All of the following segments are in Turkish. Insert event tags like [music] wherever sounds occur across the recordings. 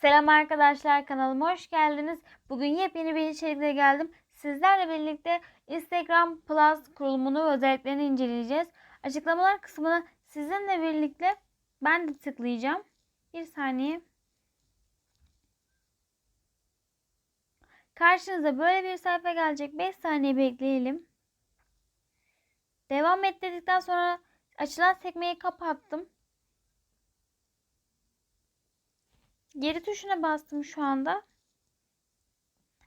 Selam arkadaşlar kanalıma hoş geldiniz. Bugün yepyeni bir içerikle geldim. Sizlerle birlikte Instagram Plus kurulumunu ve özelliklerini inceleyeceğiz. Açıklamalar kısmına sizinle birlikte ben de tıklayacağım. Bir saniye. Karşınıza böyle bir sayfa gelecek. 5 saniye bekleyelim. Devam et dedikten sonra açılan sekmeyi kapattım. Geri tuşuna bastım şu anda.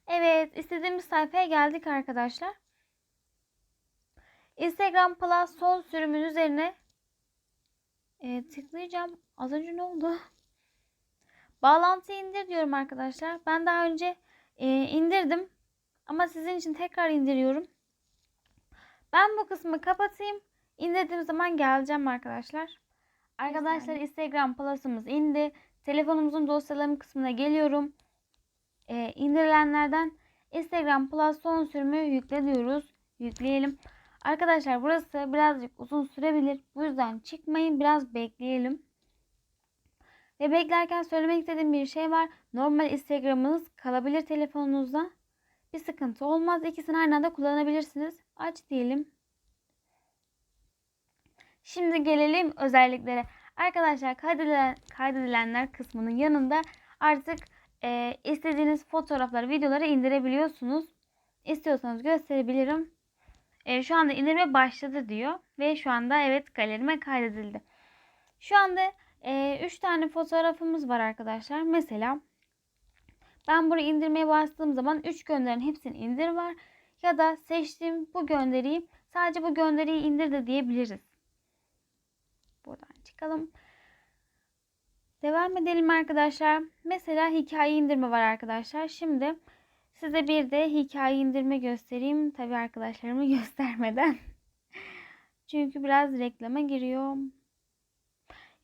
Evet, istediğimiz sayfaya geldik arkadaşlar. Instagram Plus son sürümün üzerine e, tıklayacağım. Az önce ne oldu? Bağlantıyı indir diyorum arkadaşlar. Ben daha önce e, indirdim. Ama sizin için tekrar indiriyorum. Ben bu kısmı kapatayım. İndirdiğim zaman geleceğim arkadaşlar. Arkadaşlar Instagram Plus'ımız indi. Telefonumuzun dosyalarım kısmına geliyorum. Ee, indirilenlerden Instagram Plus son sürümü yükle diyoruz. Yükleyelim. Arkadaşlar burası birazcık uzun sürebilir. Bu yüzden çıkmayın. Biraz bekleyelim. Ve beklerken söylemek istediğim bir şey var. Normal Instagram'ınız kalabilir telefonunuzda. Bir sıkıntı olmaz. İkisini aynı anda kullanabilirsiniz. Aç diyelim. Şimdi gelelim özelliklere. Arkadaşlar kaydedilen, kaydedilenler kısmının yanında artık e, istediğiniz fotoğrafları, videoları indirebiliyorsunuz. İstiyorsanız gösterebilirim. E, şu anda indirme başladı diyor. Ve şu anda evet galerime kaydedildi. Şu anda 3 e, tane fotoğrafımız var arkadaşlar. Mesela ben burayı indirmeye bastığım zaman 3 gönderin hepsini indir var. Ya da seçtiğim bu gönderiyi sadece bu gönderiyi indir de diyebiliriz. Buradan çıkalım. Devam edelim arkadaşlar. Mesela hikaye indirme var arkadaşlar. Şimdi size bir de hikaye indirme göstereyim. Tabi arkadaşlarımı [laughs] göstermeden. Çünkü biraz reklama giriyor.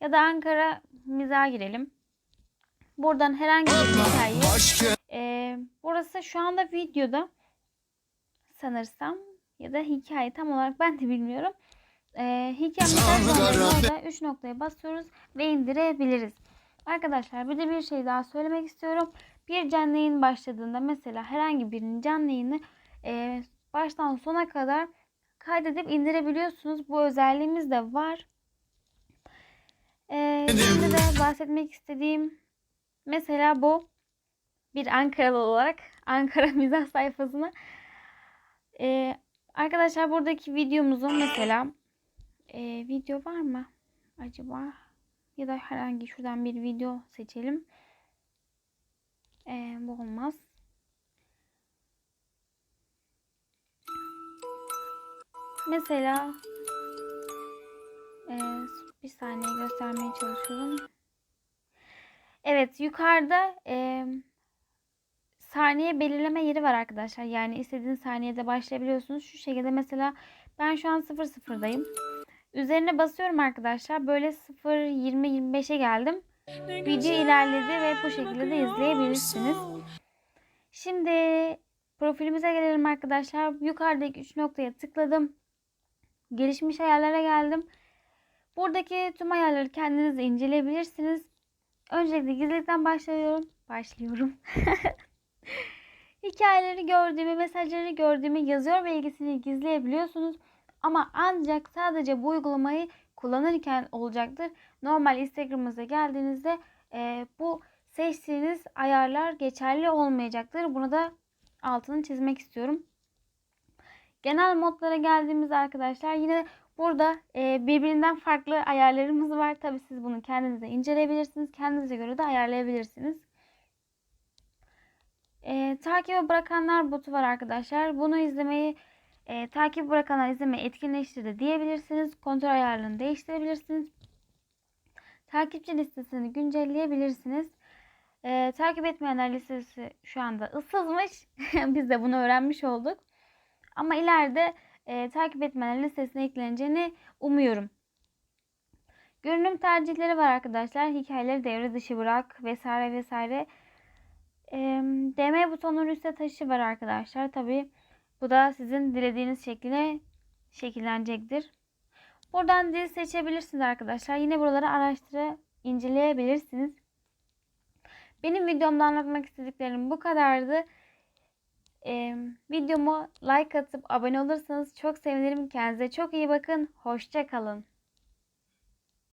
Ya da Ankara miza girelim. Buradan herhangi bir hikaye. Ee, burası şu anda videoda sanırsam ya da hikaye tam olarak ben de bilmiyorum. Ee, hikayemizden orada 3 noktaya basıyoruz ve indirebiliriz. Arkadaşlar bir de bir şey daha söylemek istiyorum. Bir canlı yayın başladığında mesela herhangi birinin canlı yayını e, baştan sona kadar kaydedip indirebiliyorsunuz. Bu özelliğimiz de var. Ee, şimdi de bahsetmek istediğim mesela bu bir Ankaralı olarak [laughs] Ankara mizah sayfasına ee, arkadaşlar buradaki videomuzun mesela e, video var mı acaba? Ya da herhangi şuradan bir video seçelim. E, bu olmaz. Mesela e, bir saniye göstermeye çalışıyorum. Evet yukarıda e, saniye belirleme yeri var arkadaşlar. Yani istediğiniz saniyede başlayabiliyorsunuz. Şu şekilde mesela ben şu an 00'dayım Üzerine basıyorum arkadaşlar. Böyle 0 20 25'e geldim. Video ilerledi ve bu şekilde de izleyebilirsiniz. Şimdi profilimize gelelim arkadaşlar. Yukarıdaki 3 noktaya tıkladım. Gelişmiş ayarlara geldim. Buradaki tüm ayarları kendiniz inceleyebilirsiniz. Öncelikle gizlilikten başlıyorum. Başlıyorum. [laughs] Hikayeleri gördüğümü, mesajları gördüğümü, yazıyor bilgisini gizleyebiliyorsunuz. Ama ancak sadece bu uygulamayı kullanırken olacaktır. Normal Instagram'ınıza geldiğinizde e, bu seçtiğiniz ayarlar geçerli olmayacaktır. Bunu da altını çizmek istiyorum. Genel modlara geldiğimiz arkadaşlar yine burada e, birbirinden farklı ayarlarımız var. Tabi siz bunu kendinize inceleyebilirsiniz. Kendinize göre de ayarlayabilirsiniz. E, takibe bırakanlar botu var arkadaşlar. Bunu izlemeyi e, takip bırakanlar izleme etkinleştirdi diyebilirsiniz. Kontrol ayarlarını değiştirebilirsiniz. Takipçi listesini güncelleyebilirsiniz. E, takip etmeyenler listesi şu anda ıssızmış. [laughs] Biz de bunu öğrenmiş olduk. Ama ileride e, takip etmeyenler listesine ekleneceğini umuyorum. Görünüm tercihleri var arkadaşlar. Hikayeleri devre dışı bırak vesaire vesaire. E, DM butonunun üstte taşı var arkadaşlar. Tabii bu da sizin dilediğiniz şekline şekillenecektir. Buradan dil seçebilirsiniz arkadaşlar. Yine buraları araştıra inceleyebilirsiniz. Benim videomda anlatmak istediklerim bu kadardı. Ee, videomu like atıp abone olursanız çok sevinirim. Kendinize çok iyi bakın. Hoşça kalın.